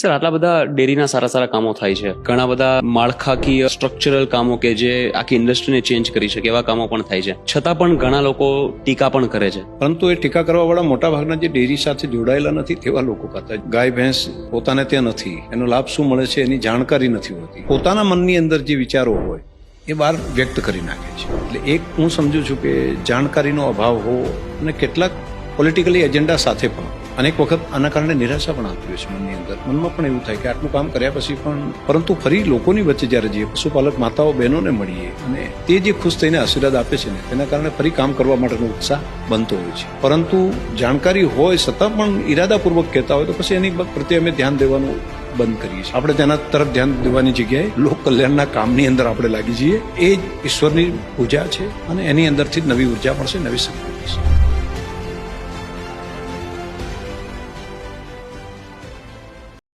Sir, આટલા બધા ડેરીના સારા સારા કામો થાય છે. ઘણા બધા માળખાકીય સ્ટ્રક્ચરલ કામો કે જે આખી ઇન્ડસ્ટ્રીને ચેન્જ કરી શકે એવા કામો પણ થાય છે. છતાં પણ ઘણા લોકો ટીકા પણ કરે છે. પરંતુ એ ટીકા કરવા વાળા મોટા ભાગના જે ડેરી સાથે જોડાયેલા નથી, તેવા લોકો કરતા ગાય, ભેંસ પોતાને ત્યાં નથી. એનો લાભ શું મળે છે એની જાણકારી નથી હોતી. પોતાના મનની અંદર જે વિચારો હોય, એ બહાર વ્યક્ત કરી નાખે છે. એટલે એક હું સમજુ છું કે જાણકારીનો અભાવ હોવો અને કેટલાક પોલિટિકલી એજન્ડા સાથે પણ અનેક વખત આના કારણે નિરાશા પણ આવતી હોય છે મનની અંદર. મનમાં પણ એવું થાય કે આટલું કામ કર્યા પછી પણ, પરંતુ ફરી લોકોની વચ્ચે જ્યારે જઈએ, પશુપાલક માતાઓ, બહેનોને મળીએ અને તે જે ખુશ થઈને આશીર્વાદ આપે છે ને, તેના કારણે ફરી કામ કરવા માટેનો ઉત્સાહ બનતો હોય છે. પરંતુ જાણકારી હોય છતાં પણ ઈરાદાપૂર્વક કહેતા હોય તો પછી એની પ્રત્યે અમે ધ્યાન દેવાનું બંધ કરીએ છીએ. આપણે તેના તરફ ધ્યાન દેવાની જગ્યાએ લોક કલ્યાણના કામની અંદર આપણે લાગી જઈએ. એ જ ઈશ્વરની પૂજા છે અને એની અંદરથી નવી ઊર્જા મળશે, નવી શક્તિ મળશે.